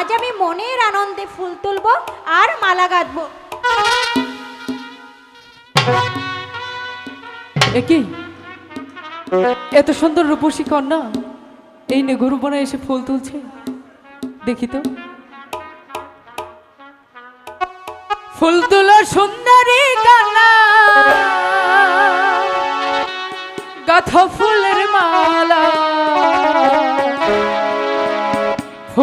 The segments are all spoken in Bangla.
আজ আমি মনের আনন্দে ফুল তুলব আর মালা গাঁথব একই এত সুন্দর রূপসী কন্যা। এই নেগুরুবনে এসে ফুল তুলছে। দেখি তো। ফুল তোলা সুন্দরী কন্যা। গাথ ফুল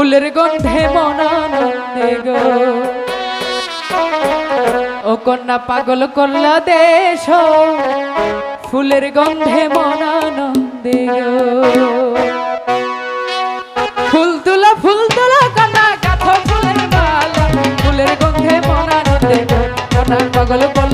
ফুলের গন্ধে মনানন্দে গো। ও কন্যা পাগল করলা দেশ, ফুলের গন্ধে মনানন্দে গো। ফুল তুলা ফুল তুলা কন্যা কাঠ ফুলের মালা, ফুলের গন্ধে মনানন্দে গো। কন্যা পাগল করলা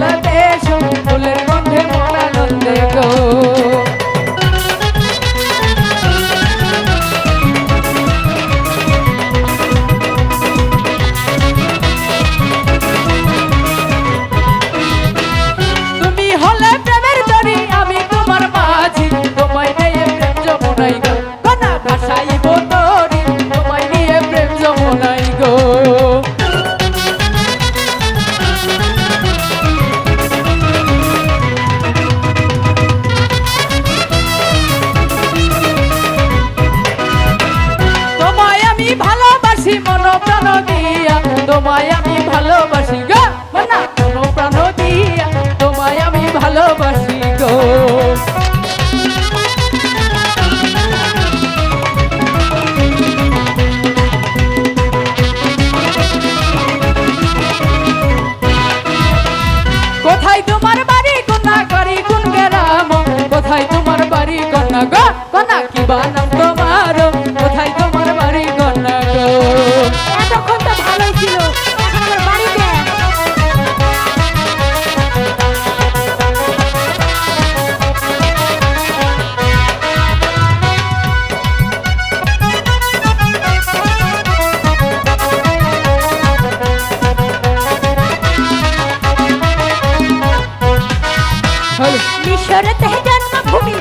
মিশরতে জন্মভূমি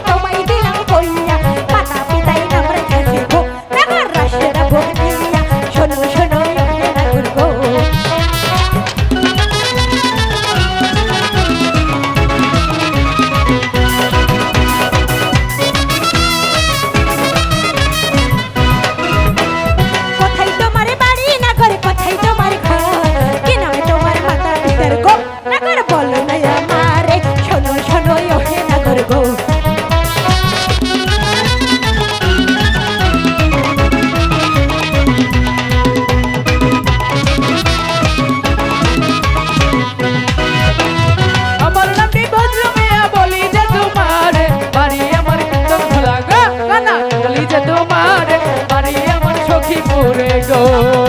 Oh.